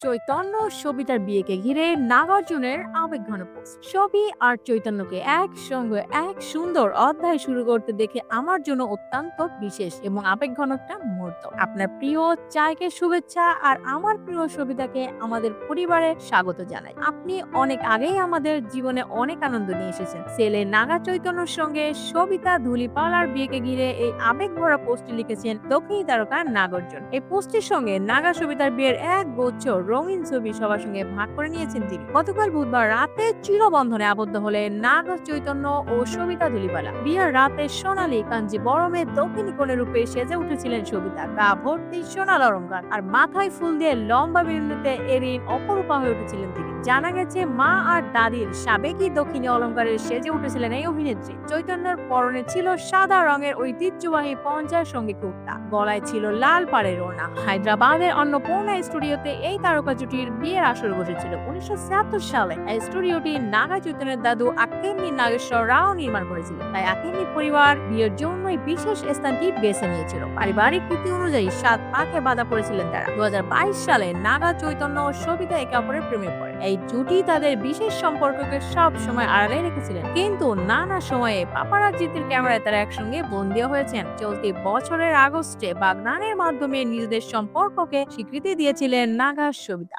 চৈতন্য সবিতার বিয়েকে ঘিরে নাগার্জুনের আবেগঘন পোস্ট। সবই আর চৈতন্যকে একসঙ্গে এক সুন্দর অধ্যায় শুরু করতে দেখে আমার জন্য অত্যন্ত বিশেষ এবং আবেগঘন একটা মুহূর্ত। আপনার প্রিয় চায়কে শুভেচ্ছা আর আমার প্রিয় সবিতাকে আমাদের পরিবারে স্বাগত জানাই। আপনি অনেক আগেই আমাদের জীবনে অনেক আনন্দ নিয়ে এসেছেন। ছেলে নাগা চৈতন্যর সঙ্গে সবিতা ধুলিপালার বিয়েকে ঘিরে এই আবেগ ভরা পোস্টটি লিখেছেন দক্ষিণী তারকা নাগার্জুন। এই পোস্টের সঙ্গে নাগা সবিতার বিয়ের এক বছর রঙিন ছবি সবার সঙ্গে ভাগ করে নিয়েছেন তিনি। গতকাল বুধবার রাতে চিরবন্ধনে আবদ্ধ হলেন নাগ চৈতন্য ও সবিতা ধুলিপালা বিয়ার রাতে সোনালী কাঞ্জি বরমে দক্ষিণী কোণে রূপে সেজে উঠেছিলেন সবিতা। গা ভর্তি সোনাল অলঙ্কার আর মাথায় ফুল দিয়ে লম্বা বিরুদ্ধে এরিন অপরূপা হয়ে উঠেছিলেন তিনি। জানা গেছে, মা আর দাদির সাবেকি দক্ষিণী অলঙ্কারে সেজে উঠেছিলেন এই অভিনেত্রী। চৈতন্যর পরনে ছিল সাদা রঙের ঐতিহ্যবাহী পঞ্চাশ সঙ্গে কুর্তা। গলায় ছিল লাল পাড়ের ওড়না। হায়দ্রাবাদের অন্নপূর্ণা স্টুডিওতে এই তারকা জুটির বিয়ের আসর বসেছিল। উনিশশো সালে এই স্টুডিওটি নাগা চৈতন্যের দাদু আকেন্নি নাগেশ্বর রাও নির্মাণ করেছিলেন। তাই আকেন্নি পরিবার বিয়ের জন্যই বিশেষ স্থানটি বেছে নিয়েছিল। পারিবারিক রীতি অনুযায়ী সাত পাকে বাধা পড়েছিলেন তারা। দু সালে নাগা চৈতন্য ও সবিতা একে অপরের প্রেমে পড়ে। এই জুটি তাদের বিশেষ সম্পর্ককে সব সময় আড়ালে রেখেছিলেন। কিন্তু নানা সময়ে পাপারাজিতের ক্যামেরায় তারা একসঙ্গে বন্দীও হয়েছেন। চলতি বছরের আগস্টে বাগদানের মাধ্যমে নিজেদের সম্পর্ককে স্বীকৃতি দিয়েছিলেন নাগা সবিতা